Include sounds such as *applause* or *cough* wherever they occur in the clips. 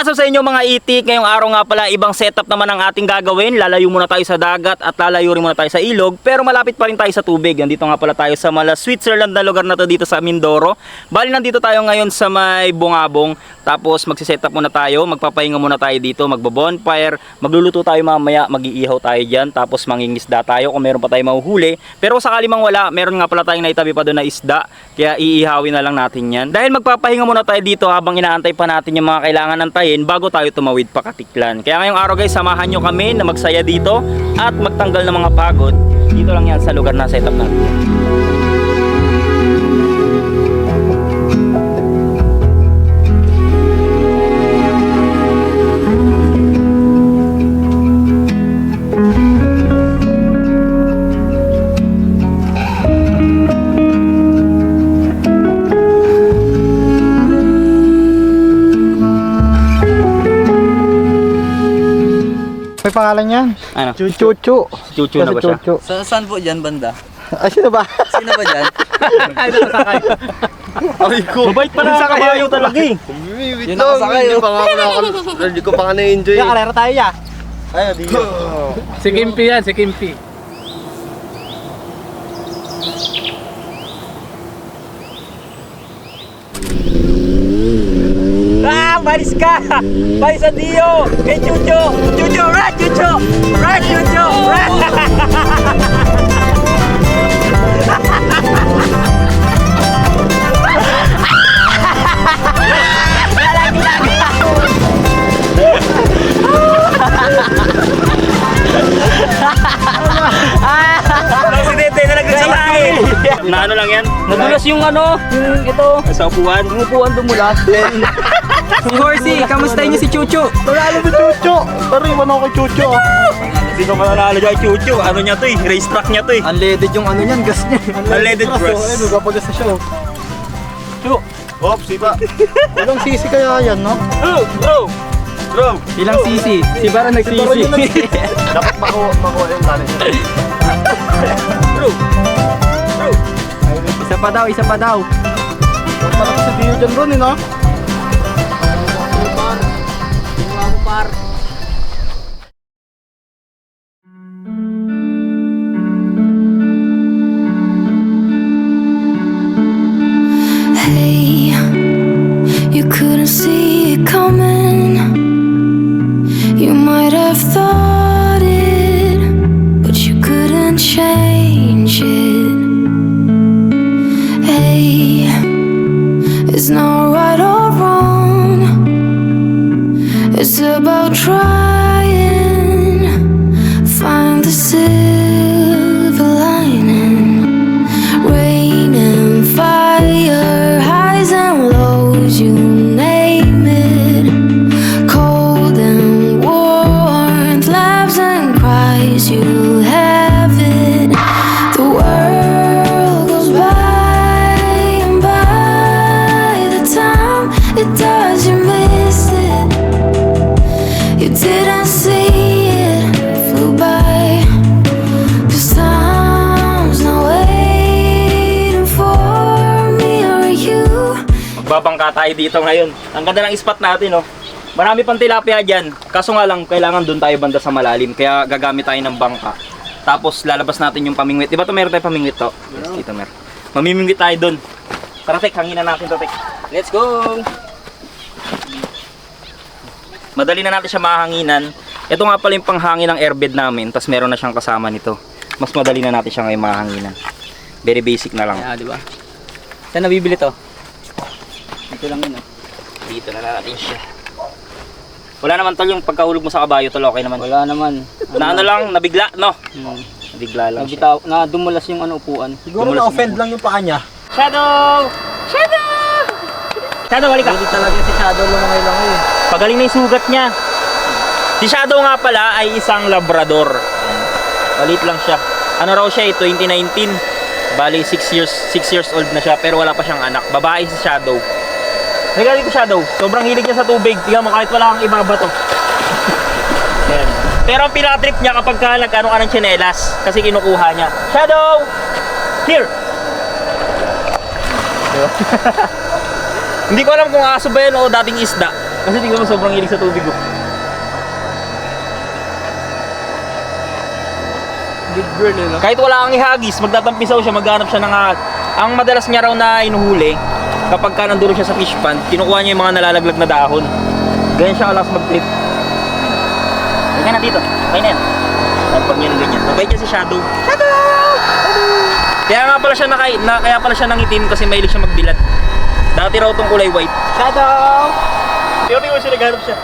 up sa inyo mga itik? Ngayong araw nga pala, ibang setup naman ang ating gagawin. Lalayo muna tayo sa dagat at lalayo rin muna tayo sa ilog. Pero malapit pa rin tayo sa tubig. Nandito nga pala tayo sa mala Switzerland na lugar na to dito sa Mindoro. Bali nandito tayo ngayon sa may bungabong. Tapos magsiset up muna tayo. Magpapahinga muna tayo dito. Magbo-bonfire. Magluluto tayo mamaya. Mag-iihaw tayo dyan. Tapos mangingisda tayo kung meron pa tayo mahuhuli. Pero sakali mang wala, meron nga pala tayong naitabi pa doon na isda. Kaya iihawin na lang natin yan. Dahil magpapahinga muna tayo dito habang inaantay pa natin yung mga kailangan antayin bago tayo tumawid pa katiklan. Kaya ngayong araw guys, samahan nyo kami na magsaya dito at magtanggal ng mga pagod. Dito lang yan sa lugar na setup natin. May pangalan yan? Ano? Chuchu. Chuchu na ba siya? Chuchu. Sa, saan po dyan banda? Ay, *laughs* sino ba? Sino ba dyan? *laughs* Ay, ko. Mabait pa na sa kabayo talaga eh. Yun nakasakay, Hindi oh. pa nga ako, *laughs* hindi ko pa nga na-enjoy. Ya, kalera tayo ya. Ay, di. Si Kimpi yan, si Kimpi. Ah, malis ka! Malis sa Dio! Kay Chucho! Chucho, run! Chucho! Run, Chucho! Run! Na! Na ano lang yan? Nadulas yung ano, yung ito. Sa upuan? Yung upuan dumulas. *laughs* Si Horsey, kamusta niyo si Chuchu? Panalo mo, Chuchu. Pero iwan ako kay Chuchu. Hindi ko mananalo dyan, Chuchu. Ano niya to eh? Race track niya to eh. Unleaded yung ano niyan, gas niya. Unleaded Ay, bros. nagpapagas na siya. oh. Chu! Oops, iba. Ilang sisi kaya yan, no? Bro! Bro! Bro! Ilang sisi? Si Bara nagsisi. *laughs* Dapat makuha, makuha yung talent. Bro! Bro! isa pa daw, isa pa daw. Malaki sa Dio dyan ron, eh, no? mar. Tayo dito ngayon. Ang ganda ng spot natin, oh. Marami pang tilapia dyan. Kaso nga lang, kailangan doon tayo banda sa malalim. Kaya gagamit tayo ng bangka. Tapos lalabas natin yung pamingwit. Di ba to meron tayo pamingwit to? Yes, dito meron. Mamimingwit tayo doon. Tara, Tek, hanginan natin to, Tek. Let's go! Madali na natin siya mahanginan. Ito nga pala yung panghangin ng airbed namin. Tapos meron na siyang kasama nito. Mas madali na natin siya ngayon mahanginan. Very basic na lang. Ah, di ba? Saan nabibili to? Dito lang yun, oh. Dito na natin siya. Wala naman tol yung pagkahulog mo sa kabayo tol, okay naman. Wala naman. Na ano lang, nabigla, no? Hmm. Nabigla lang siya. Nabitaw, na dumulas yung ano upuan. Siguro Dumulas na-offend lang yung paa niya. Shadow! Shadow! Shadow, halika. Hindi talaga si Shadow lumangay lang eh. Pagaling na yung sugat niya. Si Shadow nga pala ay isang labrador. Palit lang siya. Ano raw siya eh, 2019. Bali 6 years 6 years old na siya pero wala pa siyang anak. Babae si Shadow. Halika dito Shadow. Sobrang hilig niya sa tubig. Tingnan mo kahit wala kang ibaba to. *laughs* Ayan. Pero ang pinatrip niya kapag ka nagkano ka ng tsinelas kasi kinukuha niya. Shadow! Here! *laughs* Hindi ko alam kung aso ba yan o dating isda. Kasi tingnan mo sobrang hilig sa tubig oh. Big girl eh, no? Kahit wala kang ihagis, magtatampisaw siya, maghanap siya ng ahas. Ang madalas niya raw na inuhuli, kapag ka nandun siya sa fish pond, kinukuha niya yung mga nalalaglag na dahon. Ganyan siya alas mag-trip. Halika na dito. Okay na yan. Tapag niya ng ganyan. Mabait niya si Shadow. Shadow! Kaya nga pala siya naka, na, kaya pala siya nangitim kasi mahilig siya magbilat. Dati raw tong kulay white. Shadow! Tingnan mo siya naghanap siya.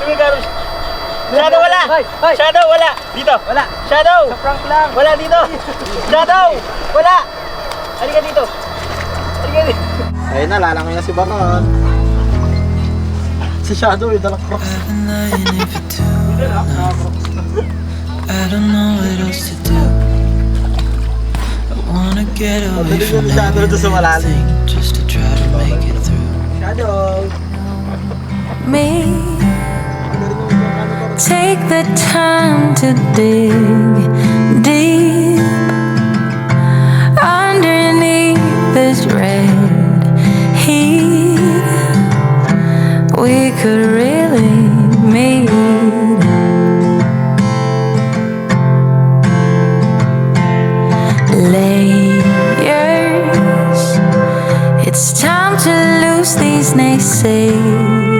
Naghanap siya. Shadow wala! Shadow wala! Dito! Wala! Shadow! Sa prank lang! Wala dito! Shadow! Wala! Halika dito! Halika dito! Ayun na, lalangoy na si Baron. Si Shadow, yung dalak crocs. I don't know what else to do. I wanna get away Madaling from yung Shadow doon sa malalim. everything just to try to make it through. Shadow! Me. Take the time to dig deep underneath this red heat. We could really meet. Layers. It's time to lose these naysayers.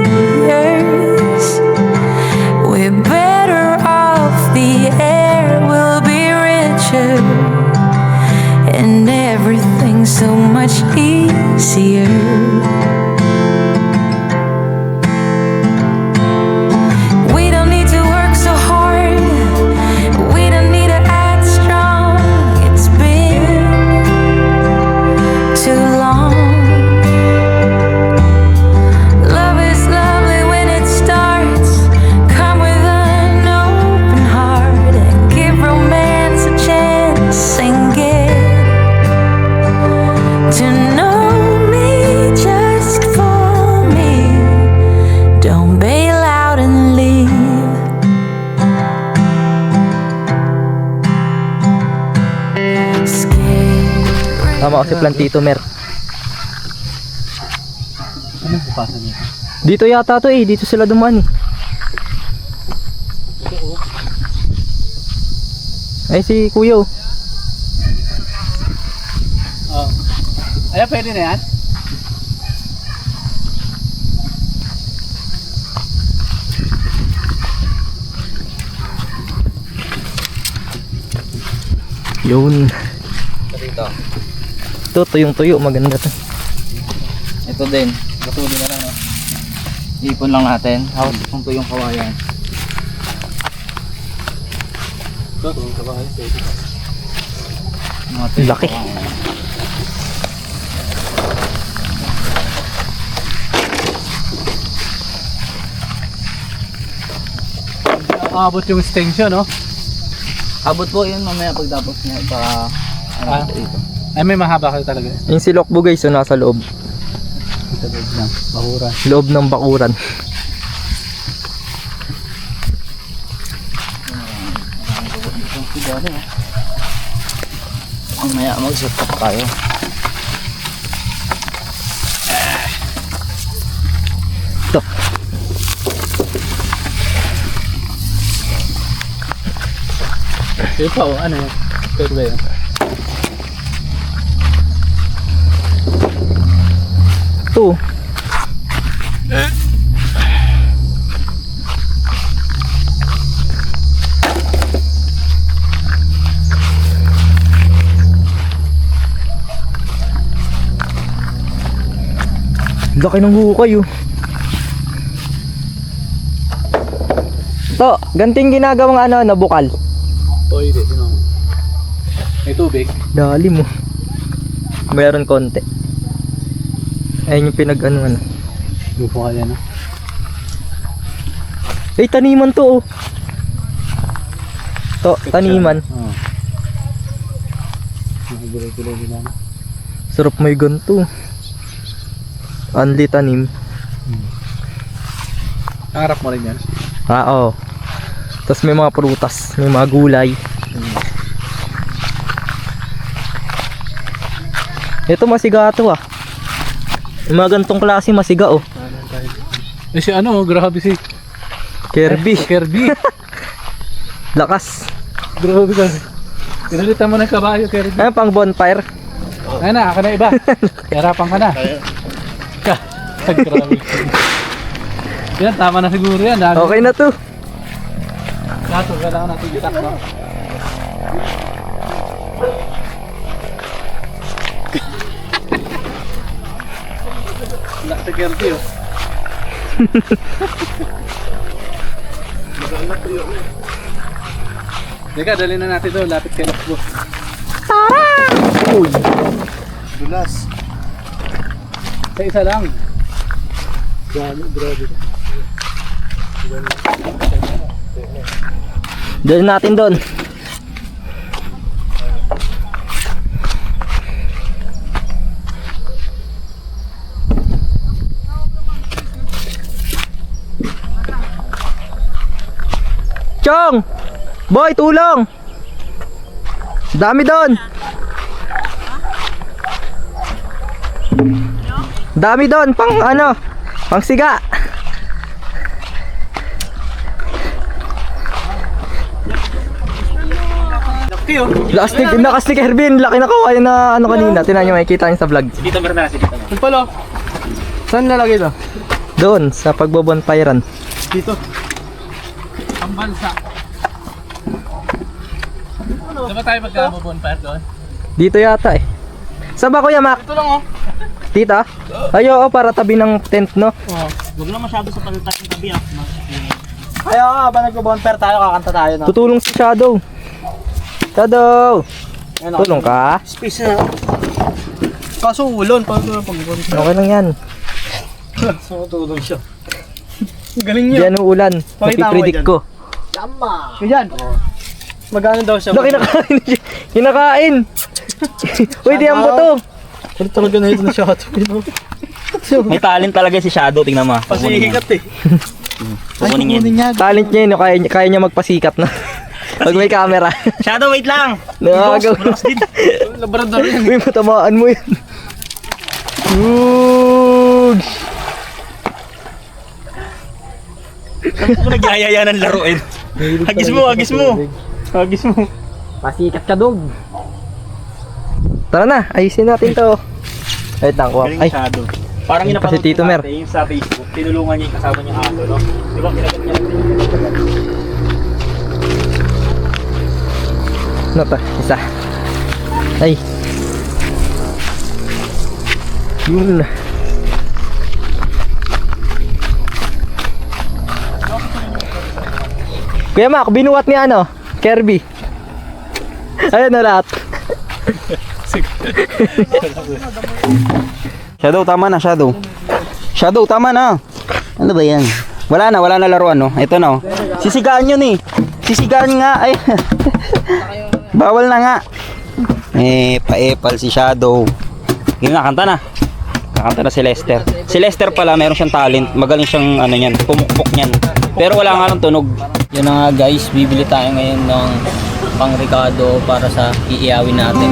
So much easier. Plantito, Mer. Anong bukasan niya? Dito yata to eh. Dito sila dumaan eh. Ay si Kuya oh. Oh. Ayan, pwede na yan? Yun. Dito. Ito, tuyong tuyo. Maganda to. Ito din. Basuli na lang, no? Ipon lang natin. Hawak kung to yung kawayan. Ito, tuyong Laki. kawayan. Aabot yung extension, no? Abot po yun mamaya pagtapos niya. Baka ano Ah. dito. Ay, may mahaba kayo talaga. Yung si Lokbo guys, so nasa loob. Ito, loob lang. Bahura. Loob ng bakuran. Mamaya mag-set up tayo. Ito. Ito ano yun? Pwede ba yun? Ito. Laki ng hukay oh. To, ganting ginagawang ano, na bukal. Pwede, sino? May tubig. Dali mo. Meron konti. Ayun yung pinag ano ano. Lupo ka yan, no? Eh, taniman to oh. To, taniman. Oo. Nakagulay-gulay nila, no? Sarap may ganto. Anli tanim. Nangarap mo rin yan. Ah, oo. Tapos may mga prutas, may mga gulay. Ito masiga to ah. Yung mga gantong klase masiga oh. Eh si ano, grabe si Kirby. Kirby. *laughs* Lakas. grabe ka. Pinalitan mo ng kabayo, Kirby. Ano pang bonfire? Ayun na, ako na iba. *laughs* Harapan ka na. Ka. *laughs* grabe. yan, tama na siguro yan. Dami. Okay na to. Kaso, kailangan natin itakbo. Wala si Kirby oh. Teka, dali na natin to. Lapit kay Lakbo. Dulas. Sa isa lang. Grabe, grabe. Dali natin doon. Chong! Boy, tulong! Dami doon! Dami doon, pang ano, pang siga. Lakas ni, lakas ni Kervin, laki na kawain na ano kanina. Tinan nyo, makikita nyo sa vlog. Dito meron na si dito. Ang pala. Saan nalagay to? Doon, sa pagbobonfirean. Dito. Ang bansa. Ano? Diba tayo magkabobonfire doon? Dito yata eh. Saan ba kuya Mac? Ito lang oh. Dito? Ay oo, para tabi ng tent no? Huwag lang masyado sa palitas ng tabi ah. Ay, oo, habang nag-bonfire tayo, kakanta tayo no? Tutulong si Shadow. Shadow! Ano, Tulong ka? Space na. Kaso ulon, pag pag-bonfire. Okay lang yan. So, tulong siya. Galing Di ano ulan. Napipredict dyan. ko. Yama! Yan! Magano daw siya? Lo, kinakain siya. Kinakain! *laughs* Uy, di ang buto! Ano talaga na ito na shot? *laughs* May talent talaga si Shadow, tingnan mo. Pasihikat eh. Kukunin niya. yun. Talent niya yun, no? kaya, kaya niya magpasikat na. *laughs* Pag may camera. Shadow, wait lang! Nakagaw. Labrador yan. Uy, matamaan mo yan. Ugh! Saan ko nagyayaya ng laruin? Hagis mo, hagis mo! Hagis mo. Pasikat ka dog. Tara na, ayusin natin to. Wait lang, kuha. Ay. Parang Yun yung si Tito Mer. Yung sa Facebook, tinulungan niya yung kasama niya aso, no? Di ba kinagat niya? ano to? Isa. Ay. Yun. Kuya Mac, binuwat ni ano? Kirby. Ayun na lahat. *laughs* Shadow, tama na, Shadow. Shadow, tama na. Ano ba yan? Wala na, wala na laruan, no? Ito na, oh. Sisigaan yun, eh. Sisigaan nga, ay. *laughs* Bawal na nga. Eh, paepal si Shadow. Yun na, kanta na. Kakanta na si Lester. Si Lester pala, meron siyang talent. Magaling siyang, ano yan, pumukpok niyan. Pero wala nga lang tunog. Yun na nga guys, bibili tayo ngayon ng pang Ricardo para sa iiyawin natin.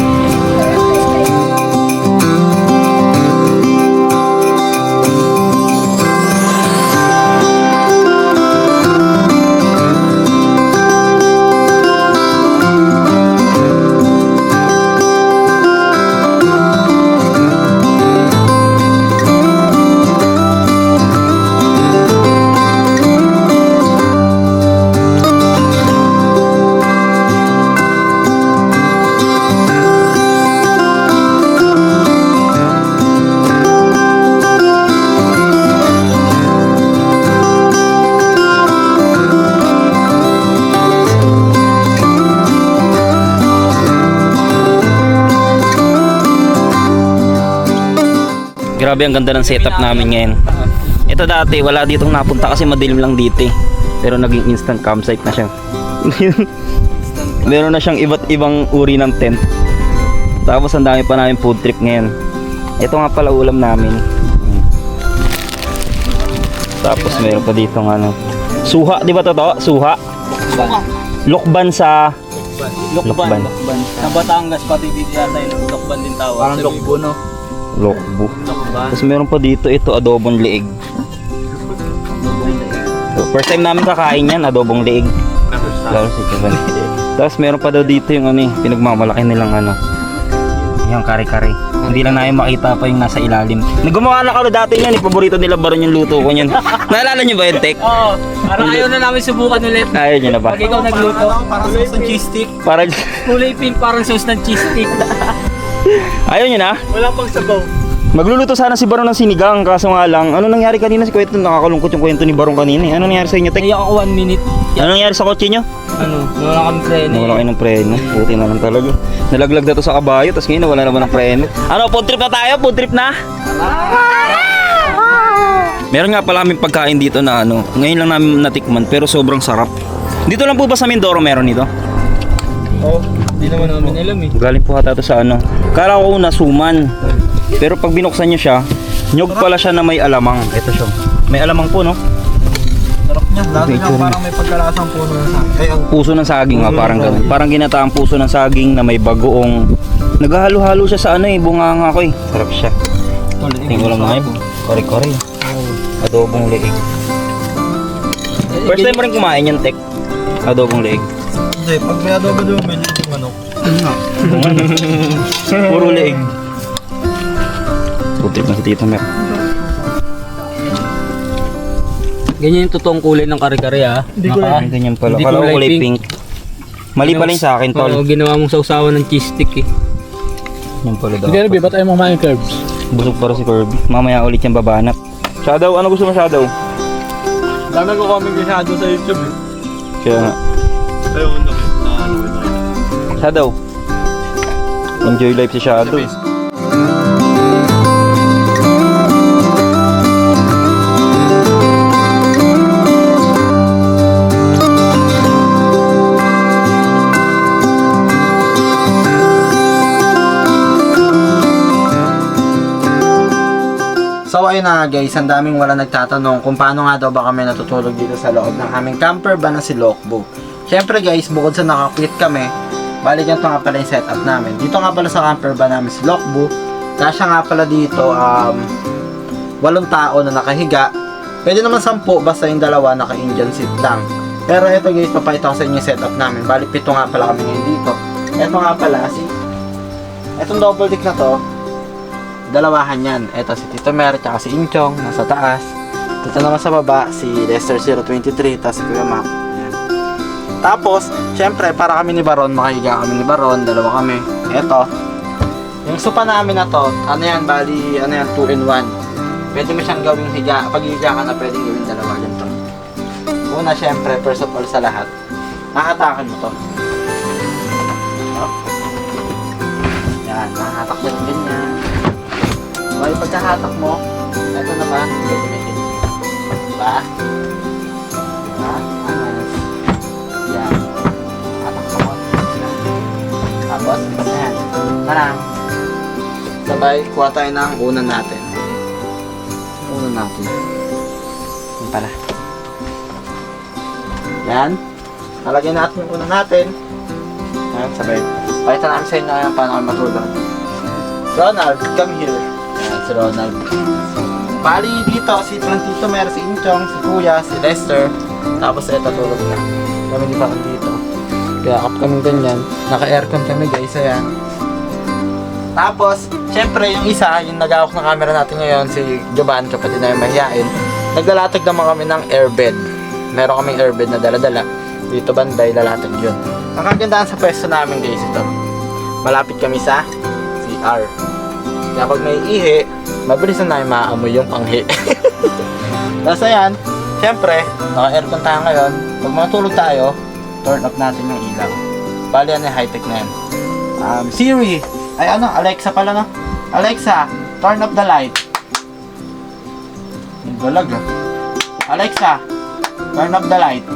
Grabe ang ganda ng setup namin ngayon. Ito dati, wala ditong napunta kasi madilim lang dito eh. Pero naging instant campsite na siya. *laughs* Meron na siyang iba't ibang uri ng tent. Tapos ang dami pa namin food trip ngayon. Ito nga pala ulam namin. Tapos meron pa dito ng ano. Suha, di ba totoo? Suha. Lukban sa Lokban. Lokban. Sa Batangas, pati dito yata yung lokban din tawag. Parang lokbo no. Lokban. Tapos meron pa dito ito adobong leeg. So, first time namin kakain yan, adobong leeg. Lalo si Chuban. Tapos meron pa daw dito yung ano eh, pinagmamalaki nilang ano. Yung kare-kare. Hindi lang namin makita pa yung nasa ilalim. Naggumawa na kami dati yan, eh. paborito nila baron yung luto ko niyan. *laughs* Naalala niyo ba yun, Tek? Oo, parang ayaw na namin subukan ulit. Ayaw niyo na ba? Pag ikaw nagluto, Parang sauce ng cheese stick. Para kulay pink parang sauce ng cheese stick. *laughs* *laughs* Ayaw niyo na? Wala pang sabaw. Magluluto sana si Baron ng sinigang kaso nga lang, ano nangyari kanina sa kwento? Nakakalungkot yung kwento ni Baron kanina. eh. Ano nangyari sa inyo, Tek? Iyak ako one minute. Ano nangyari sa kotse niyo? Ano, wala kami preno. Nawala kayo ng preno. Buti na lang talaga. Nalaglag na to sa kabayo, tapos ngayon nawala naman ng preno. Ano, food trip na tayo? Food trip na? Meron nga pala kaming pagkain dito na ano, ngayon lang namin natikman pero sobrang sarap. Dito lang po ba sa Mindoro meron nito? Hindi naman namin alam eh. Galing po ata to sa ano. Kala ko una suman. Pero pag binuksan niyo siya, nyog pala siya na may alamang. Ito siya. May alamang po, no? Sarap niya. Lalo Okay, niya parang may pagkalasang puno na sa Ay, ang Puso ng saging nga, parang ganun. Parang ginataang puso ng saging na may bagoong. Naghahalo-halo siya sa ano eh, bunganga ko eh. Sarap siya. Tingnan lang nga yun. Kore-kore. Adobong leeg. First time mo rin kumain yan, Tek. Adobong leeg. Hindi, pag may adobo doon, may yung manok. Puro leeg. Putik na si Tito Mer. Ganyan yung totoong kulay ng kare-kare ah. Hindi ko Ay, ganyan pala. Hindi Kala ko kulay kulay pink. pink. Mali pala yung sa akin, tol. Oo, ginawa mong sausawan ng cheese stick eh. Yan pala daw. Hindi ba't ayaw mo kumain curbs? Busog para si Kirby. Mamaya ulit yung babanat. Shadow, ano gusto mo Shadow? Dami ko comment masyado sa YouTube eh. Kaya nga. Ayaw ko Shadow. Enjoy life si Shadow. So ayun na guys, ang daming wala nagtatanong kung paano nga daw ba kami natutulog dito sa loob ng aming camper ba na si Lokbo. Siyempre guys, bukod sa nakakit kami, balik ganito nga pala yung setup namin. Dito nga pala sa camper ba namin si Lokbo, kasya nga pala dito, um, walong tao na nakahiga. Pwede naman sampu, basta yung dalawa naka-Indian seat lang. Pero ito guys, papakita ko sa inyo yung setup namin. Bali, pito nga pala kami ngayon dito. Ito nga pala, si... Itong double deck na to, dalawahan yan. Ito si Tito Mer, tsaka si Inchong, nasa taas. Dito naman sa baba, si Lester 023, tapos si Kuya Mac. Tapos, syempre, para kami ni Baron, makahiga kami ni Baron, dalawa kami. Ito, yung sopa namin na to, ano yan, bali, ano yan, 2 in 1. Pwede mo siyang gawing higa, pag higa ka na, pwedeng gawin dalawa ganito. Una, syempre, first of all sa lahat, nakatakan mo to. Yan, nakahatak yan ganyan. Okay, pagkahatak mo, eto naman, pwede. Diba? Diba? Parang, sabay, kuha tayo ng unan natin. Unan natin. Yan pala. Yan. Nalagyan natin yung unan natin. Yan, sabay. Pakita namin sa inyo ngayon paano kami matulog. Ronald, come here. Ayan, si Ronald. Bali dito, si Tito Mer, si Inchong, si Kuya, si Lester. Tapos ito tulog na. Kami di pa kami dito. Kaya up kami ganyan. Naka-aircon kami guys, ayan. Tapos, syempre yung isa, yung nag-awak ng camera natin ngayon, si Jovan, kapatid na yung mahihain. Naglalatag naman kami ng airbed. Meron kaming airbed na dala-dala. Dito banday, lalatag yun. Ang kagandahan sa pwesto namin guys ito. Malapit kami sa CR. Kaya pag may ihi, mabilis na namin maaamoy yung panghi. *laughs* Tapos ayan, syempre, naka-aircon tayo ngayon. Pag matulog tayo, turn off natin yung ilaw. Bali yan yung high-tech na yan. Um, Siri, ay ano, Alexa pala no? Alexa, turn off the light. Yung galag ah. Alexa, turn off the light.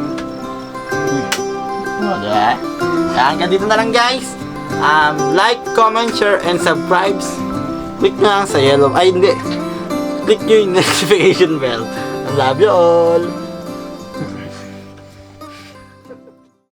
Diba? Kaya hanggang dito na lang guys. Um, like, comment, share, and subscribe. Click nyo lang sa yellow. Ay, hindi. Click nyo yung *laughs* notification bell. Love you all.